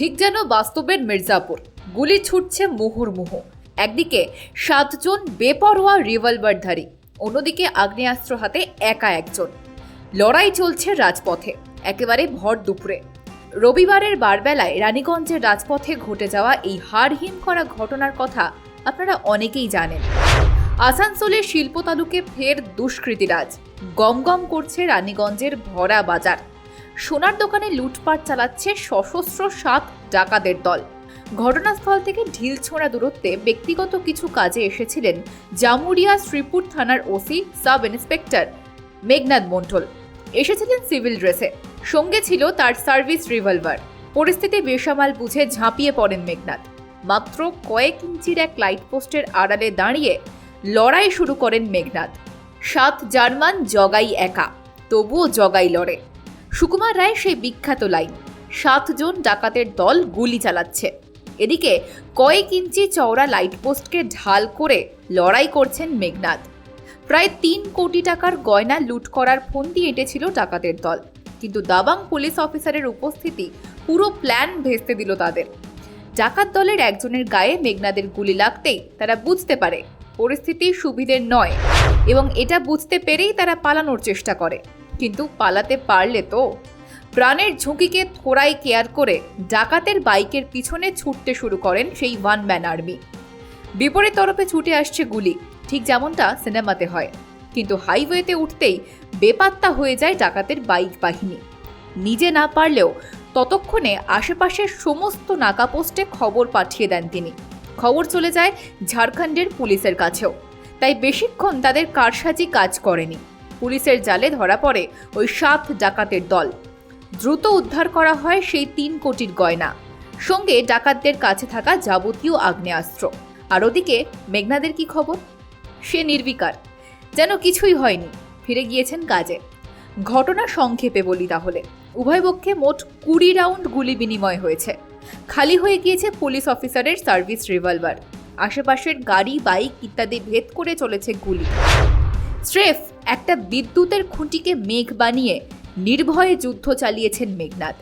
ঠিক যেন বাস্তবের মির্জাপুর। গুলি ছুটছে মুহুর্মুহু। একদিকে সাতজন বেপরোয়া রিভলভারধারী অন্যদিকে আগ্নেয়াস্ত্র হাতে একা একজন। লড়াই চলছে রাজপথে, একেবারে ভর দুপুরে। রবিবারের বারবেলায় রানীগঞ্জের রাজপথে ঘটে যাওয়া এই হাড়হিম করা ঘটনার কথা আপনারা অনেকেই জানেন। আসানসোলের শিল্প তালুকে ফের দুষ্কৃতীরাজ। গমগম করছে রানীগঞ্জের ভরা বাজার। সোনার দোকানে লুটপাট চালাচ্ছে সশস্ত্র সাত ডাকাতের দল। ঘটনাস্থল থেকে ঢিল ছোঁড়া দূরত্বে ব্যক্তিগত কিছু কাজে এসেছিলেন জামুরিয়া শ্রীপুর থানার OC sub inspector Meghnath Mondal. এসেছিলেন সিভিল ড্রেসে। সঙ্গে ছিল তার সার্ভিস রিভলভার। পরিস্থিতি বেসামাল বুঝে ঝাঁপিয়ে পড়েন মেঘনাথ মাত্র কয়েক ইঞ্চির এক লাইট পোস্টের আড়ালে দাঁড়িয়ে লড়াই শুরু করেন মেঘনাথ সাত জার্মান জগাই একা, তবুও জগাই লড়ে। সুকুমার রায় সেই বিখ্যাত লাইন। সাতজন ডাকাতের দল গুলি চালাচ্ছে। এদিকে কয়েক ইঞ্চি চওড়া লাইট পোস্টকে ঢাল করে লড়াই করছেন মেঘনাথ প্রায় তিন কোটি টাকার গয়না লুট করার ফন্দি এঁটেছিল ডাকাতের দল। কিন্তু দাবাং পুলিশ অফিসারের উপস্থিতি পুরো প্ল্যান ভেস্তে দিল তাদের। ডাকাত দলের একজনের গায়ে মেঘনাদের গুলি লাগতেই তারা বুঝতে পারে পরিস্থিতি সুবিধের নয় এবং এটা বুঝতে পেরেই তারা পালানোর চেষ্টা করে। কিন্তু পালাতে পারলে তো? প্রাণের ঝুঁকিকে থোড়াই কেয়ার করে ডাকাতের বাইকের পিছনে ছুটতে শুরু করেন সেই ওয়ান ম্যান আর্মি। বিপরীত তরফে ছুটে আসছে গুলি, ঠিক যেমনটা সিনেমাতে হয়। কিন্তু হাইওয়েতে উঠতেই বেপাত্তা হয়ে যায় ডাকাতের বাইক বাহিনী। নিজে না পারলেও ততক্ষণে আশেপাশের সমস্ত নাকাপোস্টে খবর পাঠিয়ে দেন তিনি। খবর চলে যায় ঝাড়খণ্ডের পুলিশের কাছেও। তাই বেশিক্ষণ তাদের কারসাজি কাজ করেনি। পুলিশের জালে ধরা পড়ে ওই সাত ডাকাতের দল। দ্রুত উদ্ধার করা হয় সেই তিন কোটির গয়না। সঙ্গে ডাকাতদের কাছে থাকা যাবতীয় আগ্নেয়াস্ত্র। আর ওদিকে মেঘনাদের কি খবর? সে নির্বিকার। যেন কিছুই হয়নি। ফিরে গিয়েছেন কাজে। ঘটনা সংক্ষেপে বলি তাহলে। উভয় পক্ষে মোট কুড়ি রাউন্ড গুলি বিনিময় হয়েছে। খালি হয়ে গিয়েছে পুলিশ অফিসারের সার্ভিস রিভলভার। আশেপাশের গাড়ি, বাইক ইত্যাদি ভেদ করে চলেছে গুলি। স্রেফ একটা বিদ্যুতের খুঁটিকে মেঘ বানিয়ে নির্ভয়ে যুদ্ধ চালিয়েছেন মেঘনাথ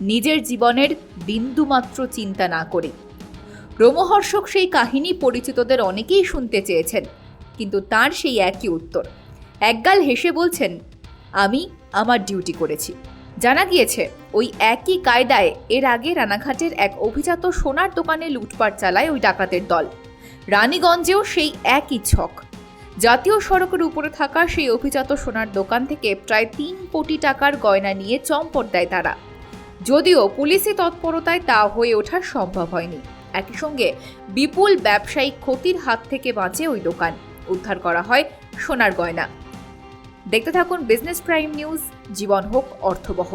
নিজের জীবনের বিন্দুমাত্র চিন্তা না করে। রোমহর্ষক সেই কাহিনী পরিচিতদের অনেকেই শুনতে চেয়েছেন, কিন্তু তার সেই একই উত্তর। একগাল হেসে বলছেন, আমি আমার ডিউটি করেছি। জানা গিয়েছে, ওই একই কায়দায় এর আগে রানাঘাটের এক অভিজাত সোনার দোকানে লুটপাট চালায় ওই ডাকাতের দল। রানীগঞ্জেও সেই একই ছক। জাতীয় সড়কের উপরে থাকা সেই অভিজাত সোনার দোকান থেকে প্রায় তিন কোটি টাকার গয়না নিয়ে চম্পট দেয় তারা। যদিও পুলিশি তৎপরতায় তা হয়ে ওঠা সম্ভব হয়নি। একই সঙ্গে বিপুল ব্যবসায়িক ক্ষতির হাত থেকে বাঁচে ওই দোকান। উদ্ধার করা হয় সোনার গয়না। দেখতে থাকুন বিজনেস প্রাইম নিউজ, জীবন হোক অর্থবহ।